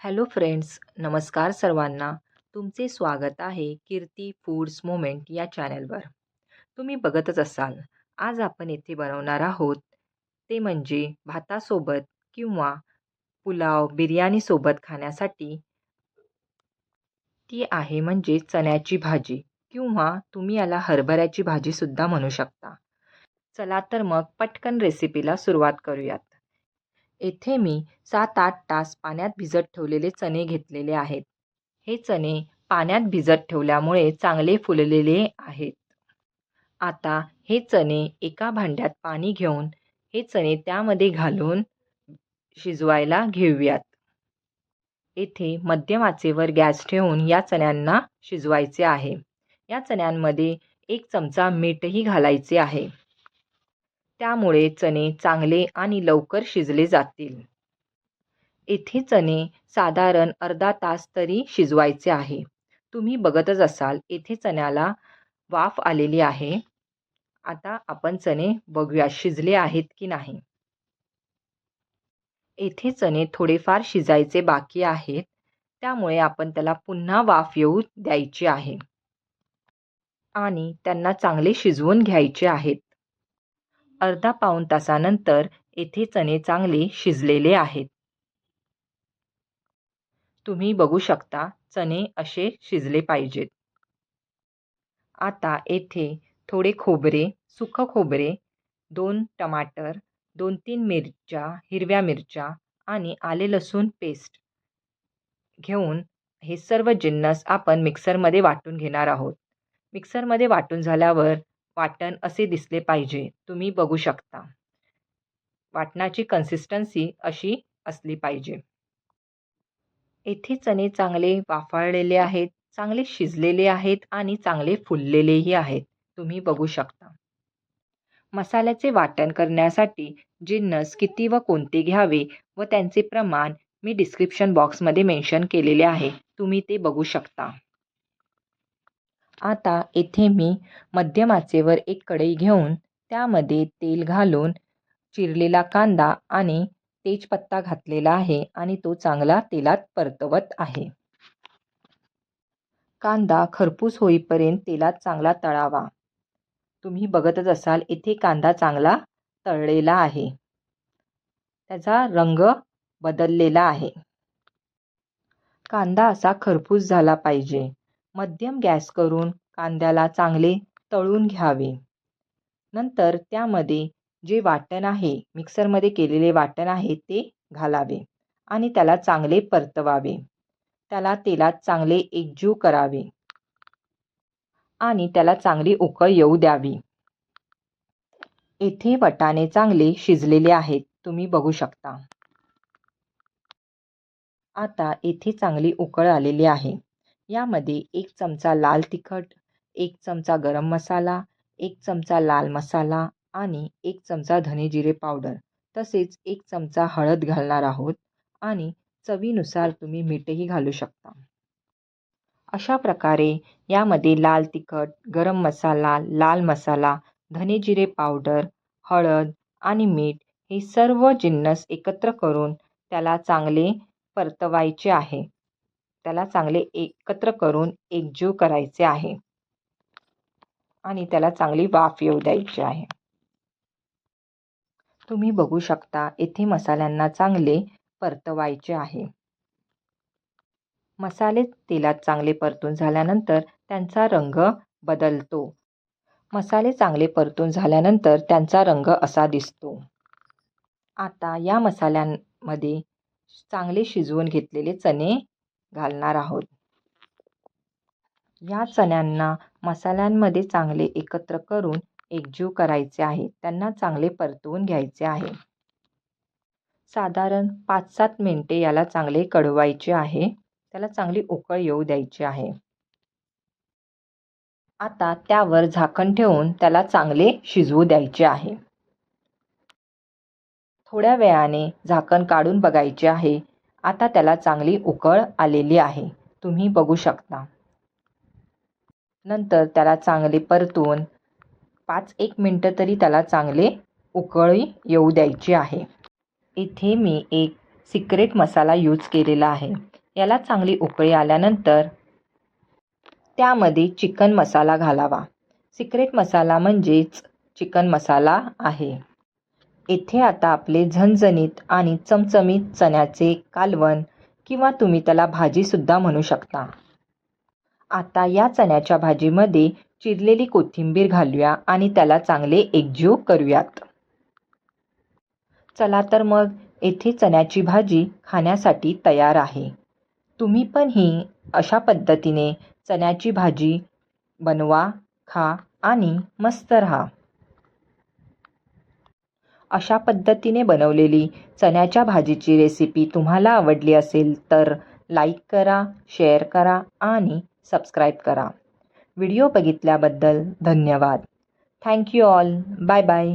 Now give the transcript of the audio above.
Hello friends नमस्कार सर्वांना. तुमचे स्वागत आहे कीर्ती फूड्स मोमेंट या चॅनलवर. तुम्ही बघतच असाल आज आपण येथे बनवणार आहोत ते म्हणजे भातासोबत किंवा पुलाव बिर्याणीसोबत खाण्यासाठी. ती आहे म्हणजे चण्याची भाजी किंवा तुम्ही याला हरभऱ्याची भाजीसुद्धा म्हणू शकता. चला तर मग पटकन रेसिपीला सुरुवात करूयात. येथे मी सात आठ तास पाण्यात भिजत ठेवलेले चणे घेतलेले आहेत. हे चणे पाण्यात भिजत ठेवल्यामुळे चांगले फुललेले आहेत. आता हे चणे एका भांड्यात पाणी घेऊन हे चणे त्यामध्ये घालून शिजवायला घेऊयात. येथे मध्यम आचेवर गॅस ठेवून या चण्यांना शिजवायचे आहे. या चण्यांमध्ये एक चमचा मीठही घालायचे आहे. त्यामुळे चणे चांगले आणि लवकर शिजले जातील. येथे चणे साधारण अर्धा तास तरी शिजवायचे आहे. तुम्ही बघतच असाल येथे चण्याला वाफ आलेली आहे. आता आपण चणे बघूया शिजले आहेत की नाही. येथे चणे थोडेफार शिजायचे बाकी आहेत. त्यामुळे आपण त्याला पुन्हा वाफ येऊ द्यायची आहे. आणि त्यांना चांगले शिजवून घ्यायचे आहेत. अर्धा पाऊण तासानंतर येथे चणे चांगले शिजलेले आहेत. तुम्ही बघू शकता चणे असे शिजले पाहिजेत. आता येथे थोडे खोबरे सुखं खोबरे दोन टमाटर दोन तीन मिरच्या हिरव्या मिरच्या आणि आले लसूण पेस्ट घेऊन हे सर्व जिन्नस आपण मिक्सरमध्ये वाटून घेणार आहोत. मिक्सरमध्ये वाटून झाल्यावर वाटण असे दिसले पाहिजे. तुम्ही बघू शकता. वाटणाची कन्सिस्टन्सी अशी असली पाहिजे. येथे चणे चांगले वाफाळलेले आहेत चांगले शिजलेले आहेत आणि चांगले फुललेलेही आहेत. तुम्ही बघू शकता. मसाल्याचे वाटण करण्यासाठी जिन्नस किती व कोणते घ्यावे व त्यांचे प्रमाण मी डिस्क्रिप्शन बॉक्समध्ये मेन्शन केलेले आहे. तुम्ही ते बघू शकता. आता येथे मी मध्यम आचेवर एक कढई घेऊन त्यामध्ये तेल घालून चिरलेला कांदा आणि तेजपत्ता घातलेला आहे आणि तो चांगला तेलात परतवत आहे. कांदा खरपूस होईपर्यंत तेलात चांगला तळावा. तुम्ही बघतच असाल इथे कांदा चांगला तळलेला आहे. त्याचा रंग बदललेला आहे. कांदा असा खरपूस झाला पाहिजे. मध्यम गॅस करून कांद्याला चांगले तळून घ्यावे. नंतर त्यामध्ये जे वाटण आहे मिक्सरमध्ये केलेले वाटण आहे ते घालावे आणि त्याला चांगले परतवावे. त्याला तेलात चांगले एकजीव करावे आणि त्याला चांगली उकळ येऊ द्यावी. येथे वटाणे चांगले शिजलेले आहेत तुम्ही बघू शकता. आता येथे चांगली उकळ आलेली आहे. यामध्ये एक चमचा लाल तिखट एक चमचा गरम मसाला एक चमचा लाल मसाला आणि एक चमचा धनेजिरे पावडर. तसेच एक चमचा हळद घालणार आहोत आणि चवीनुसार तुम्ही मीठही घालू शकता. अशा प्रकारे यामध्ये लाल तिखट गरम मसाला लाल मसाला धनेजिरे पावडर हळद आणि मीठ हे सर्व जिन्नस एकत्र करून त्याला चांगले परतवायचे आहे. त्याला चांगले एकत्र करून एकजीव करायचे आहे. आणि त्याला चांगली वाफ येऊ द्यायची आहे. तुम्ही बघू शकता येथे मसाल्यांना चांगले परतवायचे आहे. मसाले तेलात चांगले परतून झाल्यानंतर त्यांचा रंग बदलतो. मसाले चांगले परतून झाल्यानंतर त्यांचा रंग असा दिसतो. आता या मसाल्यांमध्ये चांगले शिजवून घेतलेले चणे घालणार आहोत. या चण्यांना मसाल्यांमध्ये चांगले एकत्र करून एकजीव करायचे आहे. त्यांना चांगले परतवून घ्यायचे आहे. साधारण पाच सात मिनटे याला चांगले कढवायचे आहे. त्याला चांगली उकळ येऊ द्यायची आहे. आता त्यावर झाकण ठेवून त्याला चांगले शिजवू द्यायचे आहे. थोड्या वेळाने झाकण काढून बघायचे आहे. आता त्याला चांगली उकळ आलेली आहे. तुम्ही बघू शकता. नंतर त्याला चांगले परतून पाच एक मिनटं तरी त्याला चांगले उकळी येऊ द्यायची आहे. इथे मी एक सिक्रेट मसाला यूज केलेला आहे. याला चांगली उकळी आल्यानंतर त्यामध्ये चिकन मसाला घालावा. सिक्रेट मसाला म्हणजेच चिकन मसाला आहे. येथे आता आपले झणझणीत आणि चमचमीत चण्याचे कालवण किंवा तुम्ही त्याला भाजीसुद्धा म्हणू शकता. आता या चण्याच्या भाजीमध्ये चिरलेली कोथिंबीर घालूया आणि त्याला चांगले एकजीव करूयात. चला तर मग येथे चण्याची भाजी खाण्यासाठी तयार आहे. तुम्ही पण ही अशा पद्धतीने चण्याची भाजी बनवा खा आणि मस्त राहा. अशा पद्धतीने बनवलेली चण्याच्या भाजीची रेसिपी तुम्हाला आवडली असेल तर लाईक करा शेअर करा आणि सबस्क्राईब करा. व्हिडिओ बघितल्याबद्दल धन्यवाद. Thank you all bye bye